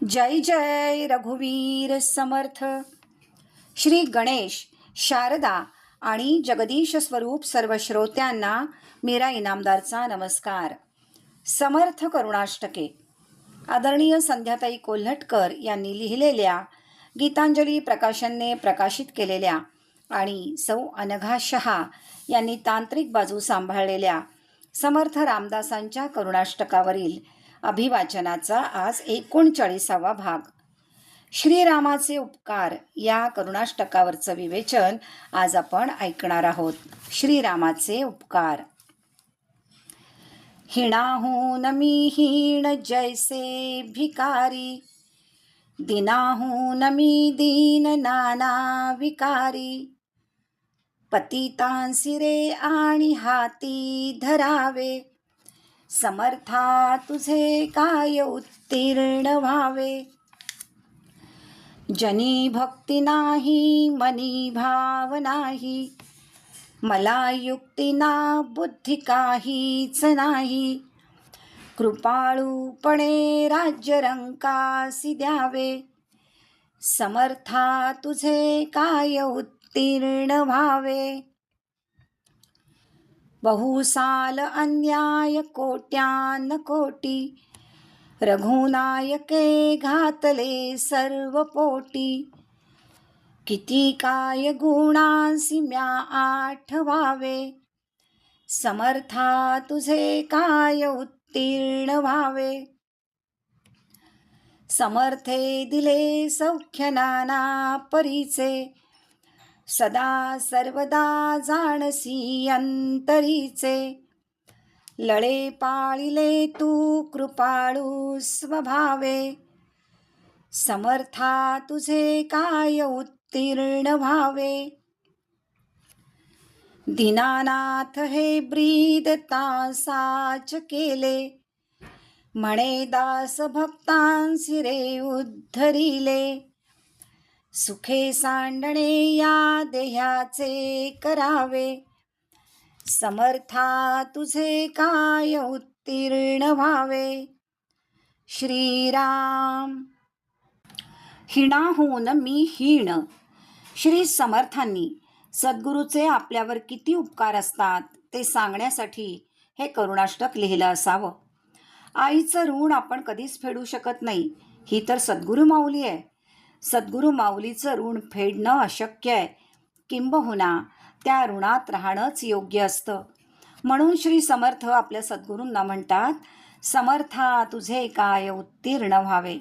जय जय रघुवीर समर्थ. श्री गणेश शारदा आणि जगदीश स्वरूप सर्व श्रोत्यांना मीरा इनामदारचा नमस्कार. समर्थ करुणाष्टके. आदरणीय संध्याताई कोल्हटकर यांनी लिहिलेल्या गीतांजली प्रकाशनने प्रकाशित केलेल्या आणि सौ अनघा शहा यांनी तांत्रिक बाजू सांभाळलेल्या समर्थ रामदासांच्या करुणाष्टकावरील अभिवाचनाचा आज एकोणचाळीसावा भाग. श्रीरामाचे उपकार या करुणाष्टकावरचं विवेचन आज आपण ऐकणार आहोत. श्रीरामाचे उपकार. हिणाहून मी हीण जैसे भिकारी दिनाहून मी दीन नाना विकारी. पतितांसिरे आणि हाती धरावे समर्था तुझे काय उत्तीर्ण व्हावे? जनी भक्ती नाही मनी भाव नाही. मला युक्ती ना बुद्धी काहीच नाही. कृपाळूपणे राज्य रंकासी द्यावे. समर्था तुझे काय उत्तीर्ण व्हावे? बहुसाल अन्याय कोट्यान कोटी रघुनायके घातले सर्व पोटी. किती काय गुणांसी म्या आठवावे समर्था तुझे काय उत्तीर्ण व्हावे. समर्थे दिले सौख्य नाना परीचे सदा सर्वदा जाणसी अंतरीचे. लळे पाळिले तू कृपाळू स्वभावे. समर्था तुझे काय उत्तीर्ण व्हावे. दीनानाथ हे ब्रीद तासाच केले. म्हणे दास भक्तांसी रे उद्धरिले. सुखे सांडणे या देहाचे करावे. समर्था तुझे काय उत्तीर्ण व्हावे. श्रीराम. हिणाहून मी हीण. श्री समर्थांनी सद्गुरूचे आपल्यावर किती उपकार असतात ते सांगण्यासाठी हे करुणाष्टक लिहिलं असावं. आईचं ऋण आपण कधीच फेडू शकत नाही. ही तर सद्गुरू माऊली आहे. सद्गुरू माऊलीचं ऋण फेडणं अशक्य आहे. किंबहुना त्या ऋणात राहणंच योग्य असतं. म्हणून श्री समर्थ आपल्या सद्गुरूंना म्हणतात समर्था तुझे काय उत्तीर्ण व्हावे?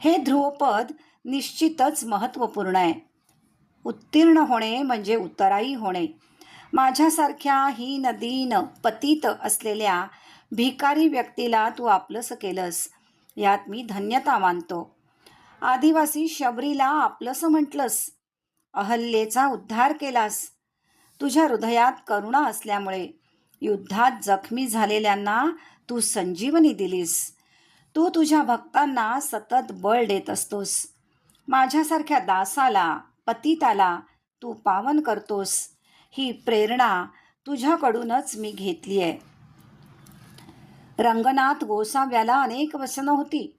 हे ध्रुवपद निश्चितच महत्त्वपूर्ण आहे. उत्तीर्ण होणे म्हणजे उत्तराई होणे. माझ्यासारख्या ही नदीन पतित असलेल्या भिकारी व्यक्तीला तू आपलंसं केलंस. यात मी धन्यता मानतो. आदिवासी शबरीला आपलंसं म्हटलंस. अहल्येचा उद्धार केलास. तुझ्या हृदयात करुणा असल्यामुळे युद्धात जखमी झालेल्यांना तू संजीवनी दिलीस. तू तुझ्या भक्तांना सतत बळ देत असतोस. माझ्यासारख्या दासाला पतिताला तू पावन करतोस. ही प्रेरणा तुझ्याकडूनच मी घेतली आहे रंगनाथ गोसाव्याला अनेक वचनं होती.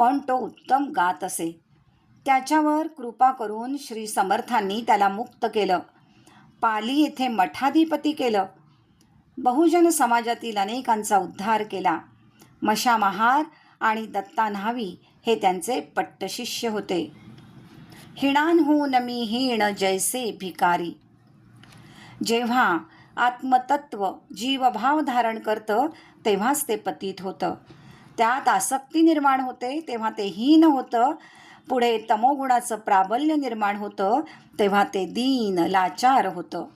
पण तो उत्तम गात असे. त्याच्यावर कृपा करून श्री समर्थांनी त्याला मुक्त केलं. पाली येथे मठाधिपती केलं. बहुजन समाजातील अनेकांचा उद्धार केला. मशा महार आणि दत्ता न्हावी हे त्यांचे पट्टशिष्य होते. हिणांहून मी हीण जैसे भिकारी. जेव्हा आत्मतत्व जीवभाव धारण करतं तेव्हाच ते पतीत होतं. त्यात आसक्ती निर्माण होते तेव्हा ते हीन होतं पुढे तमोगुणाचं प्राबल्य निर्माण होतं तेव्हा ते दीन लाचार होतं.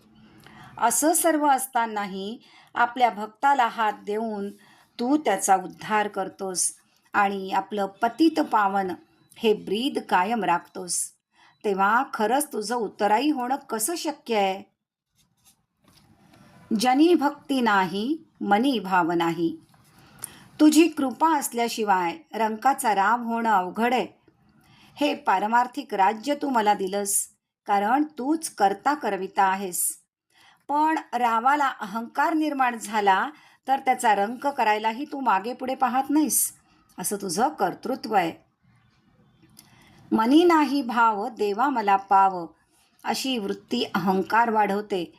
असं सर्व असतानाही आपल्या भक्ताला हात देऊन तू त्याचा उद्धार करतोस आणि आपलं पतित पावन हे ब्रीद कायम राखतोस. तेव्हा खरंच तुझं उत्तराई होणं कसं शक्य आहे? जनी भक्ती नाही मनी भाव नाही. तुझी कृपा असल्याशिवाय रंकाचा राम होणं अवघड आहे. हे पारमार्थिक राज्य तू मला दिलंस कारण तूच करता करविता आहेस. पण रावाला अहंकार निर्माण झाला तर त्याचा रंक करायलाही तू मागे पुढे पाहत नाहीस असं तुझं कर्तृत्व आहे. मनी नाही भाव देवा मला पाव अशी वृत्ती अहंकार वाढवते.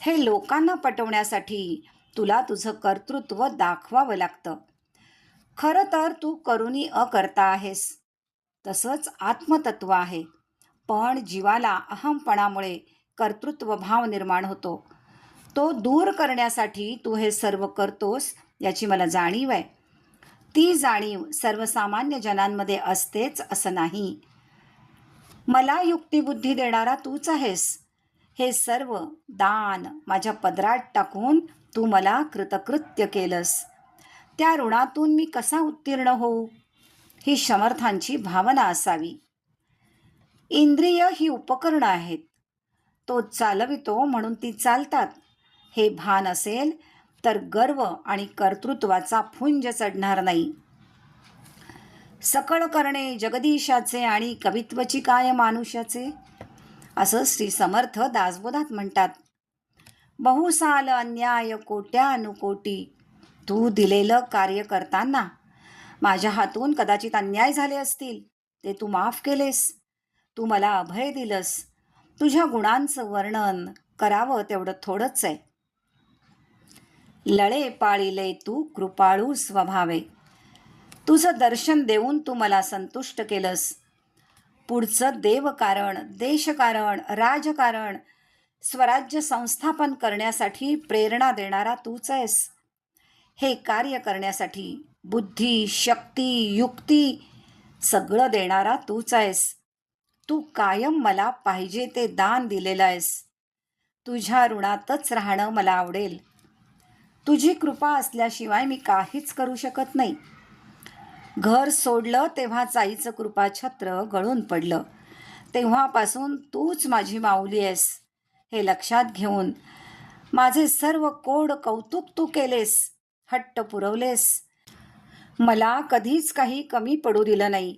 हे लोकांना पटवण्यासाठी तुला तुझं कर्तृत्व दाखवावं लागतं. खरं तर तू करुणी अकर्ता आहेस. तसंच आत्मतत्व आहे. पण जीवाला अहमपणामुळे कर्तृत्व भाव निर्माण होतो. तो दूर करण्यासाठी तू हे सर्व करतोस याची मला जाणीव आहे. ती जाणीव सर्वसामान्य जनांमध्ये असतेच असं नाही. मला युक्तिबुद्धी देणारा तूच आहेस. हे सर्व दान माझ्या पदरात टाकून तू मला कृतकृत्य केलंस. त्या ऋणातून मी कसा उत्तीर्ण होऊ? ही समर्थांची भावना असावी. इंद्रिय ही उपकरणं आहेत. तो चालवितो म्हणून ती चालतात. हे भान असेल तर गर्व आणि कर्तृत्वाचा फुंज चढणार नाही. सकळ करणे जगदीशाचे आणि कवित्वची काय मानुष्याचे? असं श्री समर्थ दासबोधात म्हणतात. बहुसाल अन्याय कोट्यानुकोटी तू दिलेलं कार्य करताना माझ्या हातून कदाचित अन्याय झाले असतील. ते तू माफ केलेस. तू मला अभय दिलंस. तुझ्या गुणांचं वर्णन करावं तेवढं थोडंच आहे. लळे पाळिले तू कृपाळू स्वभावे. तुझं दर्शन देऊन तू मला संतुष्ट केलंस. पुढचं देवकारण देशकारण राजकारण स्वराज्य संस्थापन करण्यासाठी प्रेरणा देणारा तूच आहेस. हे कार्य करण्यासाठी बुद्धी शक्ती युक्ती सगळं देणारा तूच आहेस. तू कायम मला पाहिजे ते दान दिलेलं आहेस. तुझ्या ऋणातच राहणं मला आवडेल. तुझी कृपा असल्याशिवाय मी काहीच करू शकत नाही. घर सोडलं तेव्हा आईचं कृपाछत्र गळून पडलं. तेव्हापासून तूच माझी माऊली आहेस. हे लक्षात घेऊन माझे सर्व कोड कौतुक तू केलेस. हट्ट पुरवलेस. मला कधीच काही कमी पडू दिलं नाही.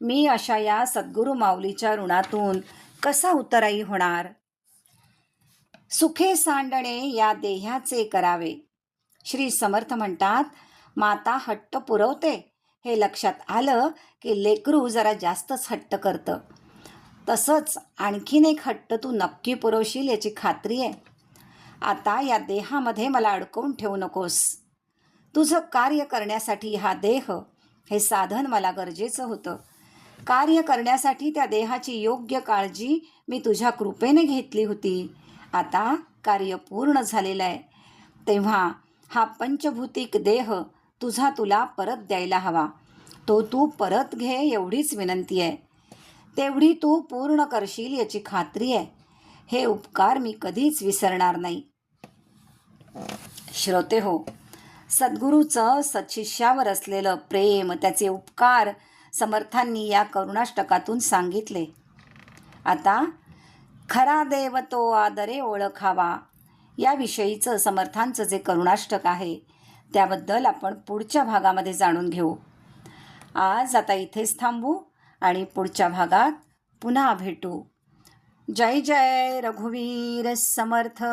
मी अशा या सद्गुरू माऊलीच्या ऋणातून कसा उतराई होणार? सुखे सांडणे या देह्याचे करावे. श्री समर्थ म्हणतात माता हट्ट पुरवते. हे लक्षात आलं की लेकरू जरा जास्तच हट्ट करतं. तसंच आणखीन एक हट्ट तू नक्की पुरवशील याची खात्री आहे. आता या देहामध्ये मला अडकवून ठेवू नकोस. तुझं कार्य करण्यासाठी हा देह हे साधन मला गरजेचं होतं. कार्य करण्यासाठी त्या देहाची योग्य काळजी मी तुझ्या कृपेने घेतली होती. आता कार्य पूर्ण झालेलं आहे. तेव्हा हा पंचभूतिक देह तुझा तुला परत द्यायला हवा. तो तू परत घे एवढीच विनंती आहे. तेवढी तू पूर्ण करशील याची खात्री आहे. हे उपकार मी कधीच विसरणार नाही. श्रोते हो सद्गुरूचं सत्शिष्यावर असलेलं प्रेम त्याचे उपकार समर्थांनी या करुणाष्टकातून सांगितले. आता खरा देव तो आदरे ओळखावा. याविषयीचं समर्थांचं जे करुणाष्टक आहे त्याबद्दल आपण पुढच्या भागामध्ये जाणून घेऊ. आज आता इथेच थांबू आणि पुढच्या भागात पुन्हा भेटू. जय जय रघुवीर समर्थ.